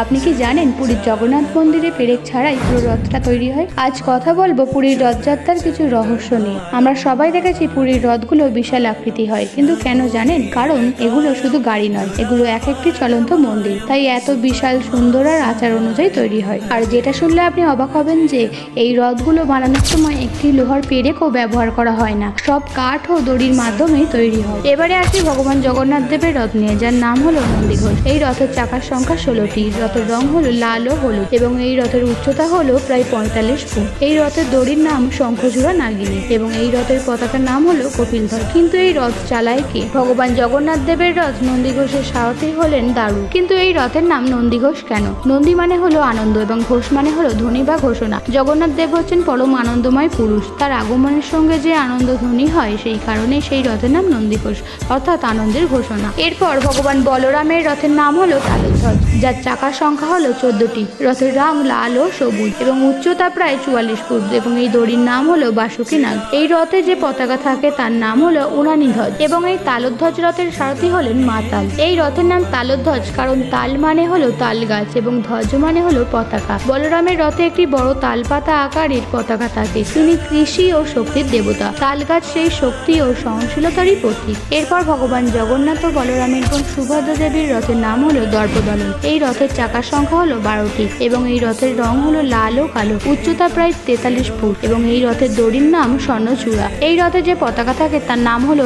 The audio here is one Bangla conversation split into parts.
আপনি কি জানেন পুরীর জগন্নাথ মন্দিরে পেরেক ছাড়াই পুরো রথটা তৈরি হয়? আজ কথা বলব পুরীর রথযাত্রার কিছু রহস্য নিয়ে। আমরা সবাই দেখেছি পুরীর রথগুলো বিশাল আকৃতি হয়। কিন্তু কেন জানেন? কারণ এগুলো শুধু গাড়ি নয়, এগুলো এক একটি চলন্ত মন্দির। তাই এত বিশাল সুন্দর আর আচার অনুযায়ী তৈরি হয়। আর যেটা শুনলে আপনি অবাক হবেন যে, এই রথগুলো বানানোর সময় একটি লোহার পেরেকও ব্যবহার করা হয় না। সব কাঠ ও দড়ির মাধ্যমেই তৈরি হয়। এবারে আসি ভগবান জগন্নাথ দেবের রথ নিয়ে, যার নাম হলো নন্দীঘোষ। এই রথের চাকার সংখ্যা ষোলোটি। রথের রং হলো লাল ও হলুদ এবং এই রথের উচ্চতা হলো প্রায় পঁয়তাল্লিশ ফুট। এই রথের দড়ির নাম শঙ্খচূড়া নাগিনী এবং এই রথের পতাকার নাম হলো কপিলধর। কিন্তু এই রথ চালায় কে? ভগবান জগন্নাথ দেবের রথ নন্দীঘোষের সারথি হলেন দারু। কিন্তু এই রথের নাম নন্দীঘোষ কেন? নন্দী মানে হলো আনন্দ এবং ঘোষ মানে হলো ধ্বনি বা ঘোষণা। জগন্নাথ দেব হচ্ছেন পরম আনন্দময় পুরুষ। তার আগমনের সঙ্গে যে আনন্দ ধ্বনি হয়, সেই কারণে সেই রথের নাম নন্দীঘোষ অর্থাৎ আনন্দের ঘোষণা। এরপর ভগবান বলরামের রথের নাম হলো তালধ্বজ যার চাকার সংখ্যা হলো চোদ্দটি। রথের রং লাল ও সবুজ এবং উচ্চতা প্রায় চুয়াল্লিশ ফুট এবং এই দড়ির নাম হলো বাসুকী নাগ এই রথে যে পতাকা থাকে তার নাম হলো উনানি ধ্বজ এবং এই তালধ্বজ রথের সারথি হলেন মাতাল এই রথের নাম তালধ্বজ কারণ তাল মানে হলো তাল গাছ এবং ধ্বজ মানে হলো পতাকা। বলরামের রথে একটি বড় তালপাতা আকারের পতাকা থাকে। তিনি কৃষি ও শক্তির দেবতা। তাল গাছ সেই শক্তি ও সহনশীলতারই প্রতীক। এরপর ভগবান জগন্নাথ ও বলরামের বোন সুভদ্রা দেবীর রথের নাম হলো দর্পদলন। এই রথের চাকার সংখ্যা হলো বারোটি এবং এই রথের রং হলো লাল ও কালো। উচ্চতা প্রায় তেতাল্লিশ ফুট এবং এই রথের দড়ির নাম স্বর্ণচূড়া। এই রথে যে পতাকা থাকে তার নাম হলো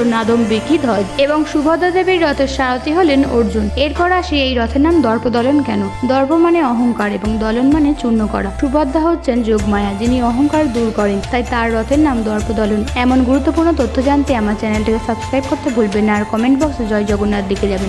বিকি ধ্বজ এবং সুভদ্রা দেবীর রথের সারথি হলেন অর্জুন। এরপর আসি এই রথের নাম দর্পদলন কেন? দর্প মানে অহংকার এবং দলন মানে চূর্ণ করা। সুভদ্রা হচ্ছেন যোগমায়া, যিনি অহংকার দূর করেন, তাই তার রথের নাম দর্পদলন। এমন গুরুত্বপূর্ণ তথ্য জানতে আমার চ্যানেলটিকে সাবস্ক্রাইব করতে ভুলবেন না আর কমেন্ট বক্সে জয় জগন্নাথ লিখে যাবেন।